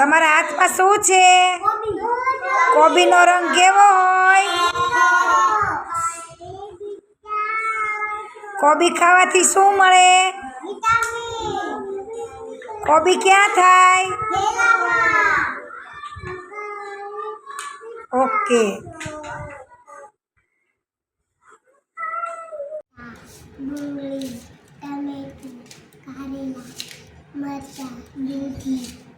તમારા હાથમાં શું છે? કોબીનો રંગ કેવો હોય? કોબી ખાવાથી શું મળે? કોબી ક્યાં થાય? ઓકે. ડુંગળી દૂધી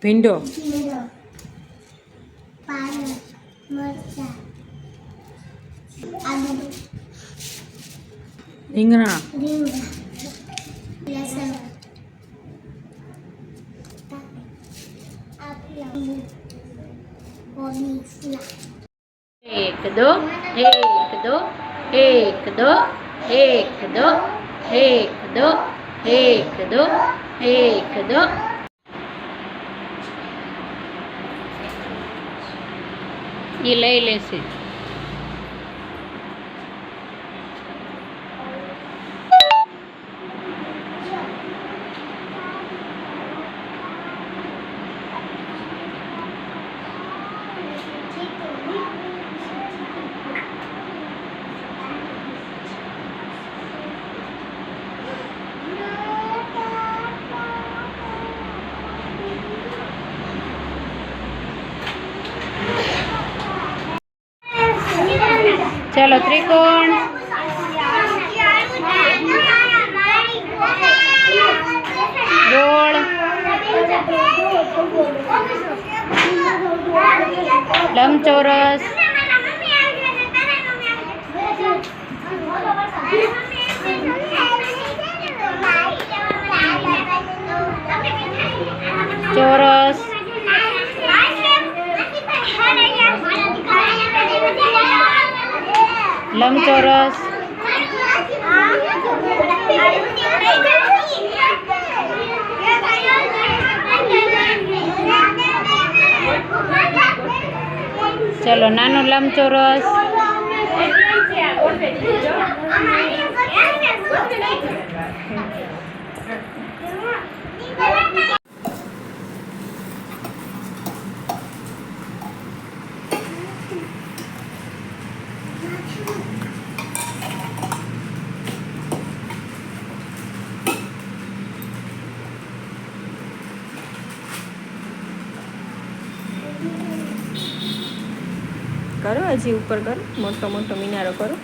ભીંડો જીરો પાલક મરચાં આદુ રીંગણા રીંગણા લસણ આપલું કોબી ફુલા એક દો એક દો એક દો એક દો એક દો એક દો એક દો એ લઈ લેશે. ચલો ત્રિકોણ. ગોળ. લંબચોરસ. ચોરસ. લંબચોરસ. ચલો નાનો લંબચોરસ. કરો, હજી ઉપર કરો, મોટો મોટો મિનારો કરો.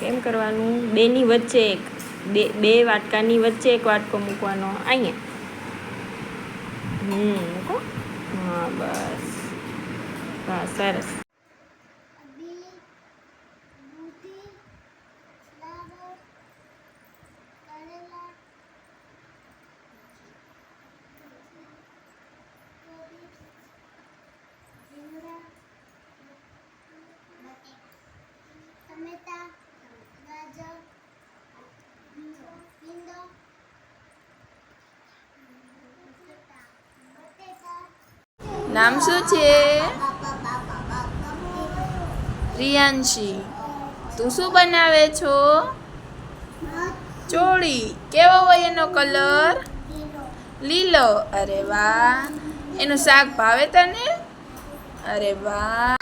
કેમ કરવાનું? બેની વચ્ચે એક, બે બે વાટકાની વચ્ચે એક વાટકો મૂકવાનો, અહીંયા. હમ, મૂકો. હા, બસ. હા, સરસ. નામ શું છે? રિયાંશી તું શું બનાવે છો? ચોળી. કેવો હોય એનો કલર? લીલો. અરે વાહ. એનું શાક ભાવે તને? અરે વાહ.